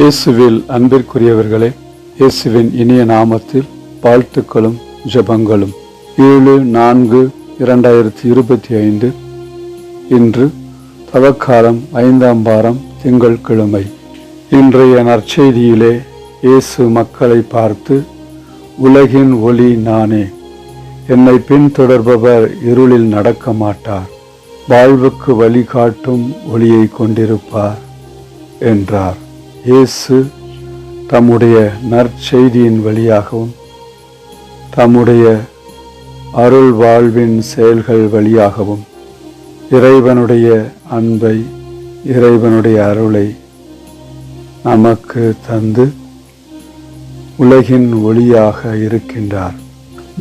இயேசுவில் அன்பிற்குரியவர்களே இயேசுவின் இனிய நாமத்தில் வாழ்த்துக்களும் ஜெபங்களும். ஏழு நான்கு இரண்டாயிரத்தி இருபத்தி ஐந்து. இன்று தவக்காலம் ஐந்தாம் வாரம் திங்கட்கிழமை இன்றைய நற்செய்தியிலே இயேசு மக்களை பார்த்து உலகின் ஒளி நானே என்னை பின்தொடர்பவர் இருளில் நடக்க மாட்டார் வாழ்வுக்கு வழிகாட்டும் ஒளியை கொண்டிருப்பார் என்றார். இயேசு தம்முடைய நற்செய்தியின் வழியாகவும் தம்முடைய அருள் வாழ்வின் செயல்கள் வழியாகவும் இறைவனுடைய அன்பை இறைவனுடைய அருளை நமக்கு தந்து உலகின் ஒளியாக இருக்கின்றார்.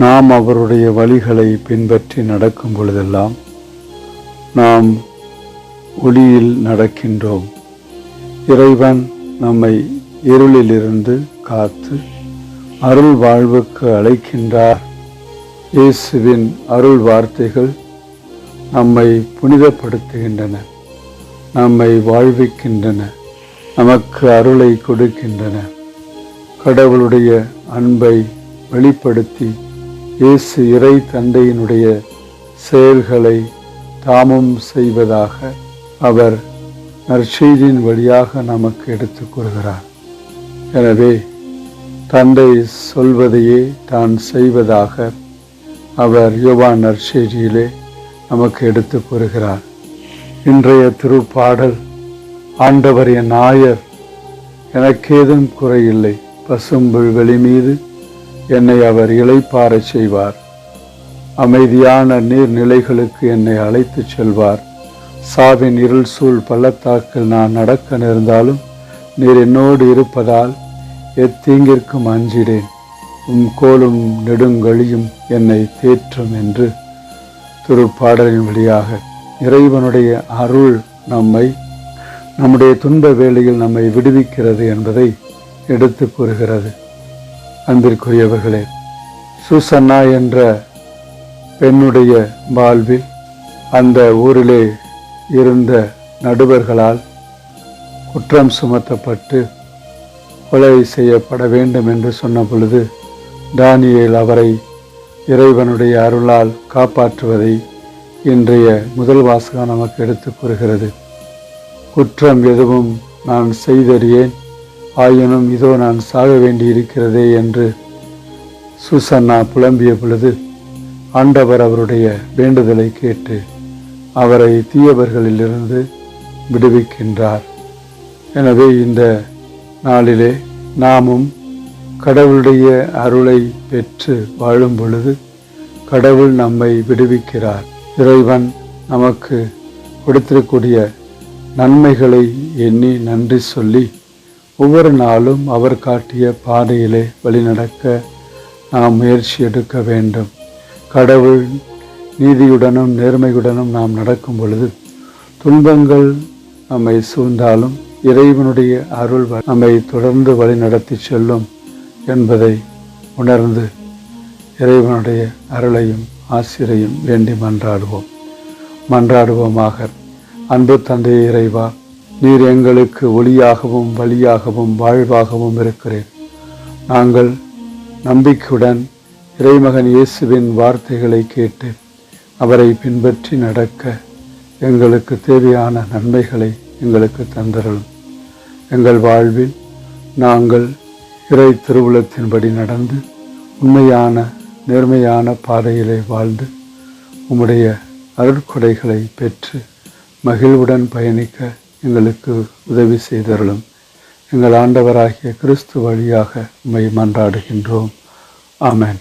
நாம் அவருடைய வழிகளை பின்பற்றி நடக்கும் பொழுதெல்லாம் நாம் ஒளியில் நடக்கின்றோம். இறைவன் நம்மை இருளிலிருந்து காத்து அருள் வாழ்வுக்கு அழைக்கின்றார். இயேசுவின் அருள் வார்த்தைகள் நம்மை புனிதப்படுத்துகின்றன நம்மை வாழ்விக்கின்றன நமக்கு அருளை கொடுக்கின்றன. கடவுளுடைய அன்பை வெளிப்படுத்தி இயேசு இறை தந்தையினுடைய செயல்களை தாமும் செய்வதாக அவர் நற்செய்தியின் வழியாக நமக்கு எடுத்துக் கூறுகிறார் எனவே தந்தை சொல்வதையே தான் செய்வதாக அவர் யோவான் நற்செய்தியிலே நமக்கு எடுத்து கூறுகிறார். இன்றைய திருப்பாடல் ஆண்டவர் என் நாயர் எனக்கேதும் குறையில்லை. பசும்புல்வெளி மீது என்னை அவர் இளைப்பாறச் செய்வார். அமைதியான நீர்நிலைகளுக்கு என்னை அழைத்துச் செல்வார். சாவின் இருள் சூழ் பள்ளத்தாக்கில் நான் நடக்க நேர்ந்தாலும் நீர் என்னோடு இருப்பதால் எத்தீங்கிற்கும் அஞ்சிடேன். உம் கோலும் நெடுங்கழியும் என்னை தேற்றும் என்று திருப்பாடலின் வழியாக. இறைவனுடைய அருள் நம்மை நம்முடைய துன்ப வேளையில் நம்மை விடுவிக்கிறது என்பதை எடுத்து கூறுகிறது. அன்பிற்குரியவர்களே சுசன்னா என்ற பெண்ணுடைய வாழ்வில் அந்த ஊரிலே இருந்த நடுவர்களால் குற்றம் சுமத்தப்பட்டு கொலை செய்யப்பட வேண்டும் என்று சொன்ன பொழுது தானியல் அவரை இறைவனுடைய அருளால் காப்பாற்றுவதை இன்றைய முதல் வாசகம் நமக்கு எடுத்து கூறுகிறது. குற்றம் எதுவும் நான் செய்தறியேன் ஆயினும் இதோ நான் சாக வேண்டியிருக்கிறதே என்று சுசன்னா புலம்பிய பொழுது ஆண்டவர் அவருடைய வேண்டுதலை கேட்டு அவரை தீயவர்களிலிருந்து விடுவிக்கின்றார். எனவே இந்த நாளிலே நாமும் கடவுளுடைய அருளை பெற்று வாழும் பொழுது கடவுள் நம்மை விடுவிக்கிறார். இறைவன் நமக்கு கொடுத்திருக்கூடிய நன்மைகளை எண்ணி நன்றி சொல்லி ஒவ்வொரு நாளும் அவர் காட்டிய பாதையிலே வழிநடக்க நாம் முயற்சி எடுக்க வேண்டும். கடவுள் நீதியுடனும் நேர்மையுடனும் நாம் நடக்கும் பொழுது துன்பங்கள் நம்மை சூழ்ந்தாலும் இறைவனுடைய அருள் நம்மை தொடர்ந்து வழி நடத்தி செல்லும் என்பதை உணர்ந்து இறைவனுடைய அருளையும் ஆசிரையும் வேண்டி மன்றாடுவோம். மன்றாடுவோமாக. அன்பு தந்தை இறைவா நீர் எங்களுக்கு ஒளியாகவும் வழியாகவும் வாழ்வாகவும் இருக்கிறேன் நாங்கள் நம்பிக்கையுடன் இறைமகன் இயேசுவின் வார்த்தைகளை கேட்டு அவரை பின்பற்றி நடக்க எங்களுக்கு தேவையான நன்மைகளை எங்களுக்கு தந்தரலும் எங்கள் வாழ்வில் நாங்கள் இறை திருவுளத்தின்படி நடந்து உண்மையான நேர்மையான பாதையிலே வாழ்ந்து உம்முடைய அருட்கொடைகளை பெற்று மகிழ்வுடன் பயணிக்க எங்களுக்கு உதவி செய்தருளும். எங்கள் ஆண்டவராகிய கிறிஸ்து வழியாக உம்மை மன்றாடுகின்றோம். ஆமேன்.